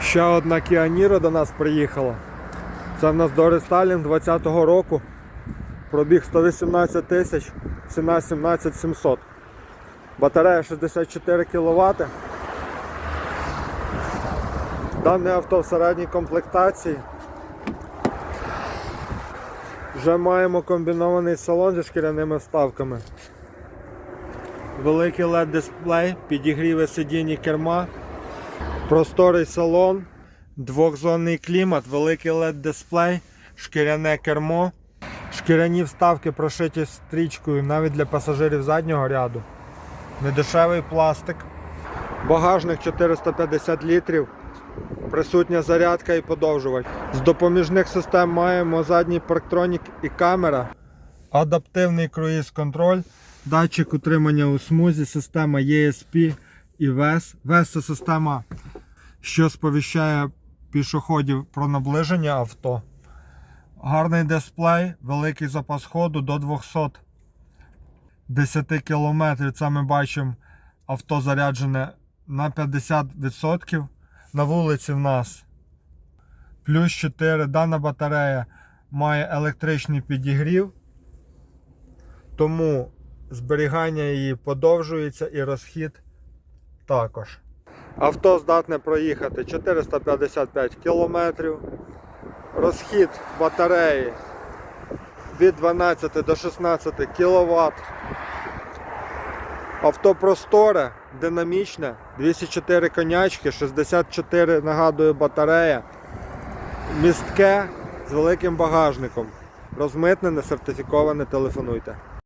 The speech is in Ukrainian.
Ще одна Niro до нас приїхала. Це в нас до рестайлінг 20-го року. Пробіг 118 тисяч, ціна 17 700. Батарея 64 кВт. Дане авто в середній комплектації. Вже маємо комбінований салон зі шкіряними вставками. Великий LED дисплей, підігріве сидіння керма, просторий салон, двохзонний клімат, великий LED дисплей, шкіряне кермо, шкіряні вставки прошиті стрічкою навіть для пасажирів заднього ряду. Недешевий пластик. Багажник 450 літрів. Присутня зарядка і подовжувач. З допоміжних систем маємо задній парктронік і камера. Адаптивний круїз-контроль, датчик утримання у смузі, система ESP і VES. VES це система, що сповіщає пішоходів про наближення авто. Гарний дисплей, великий запас ходу до 210 км. Це ми бачимо авто заряджене на 50%. На вулиці в нас плюс 4. Дана батарея має електричний підігрів, тому зберігання її подовжується і розхід також. Авто здатне проїхати 455 км. Розхід батареї від 12 до 16 кВт. Авто просторе, динамічне, 204 конячки, 64 нагадую батарея, містке з великим багажником. Розмитнене, сертифіковане, телефонуйте.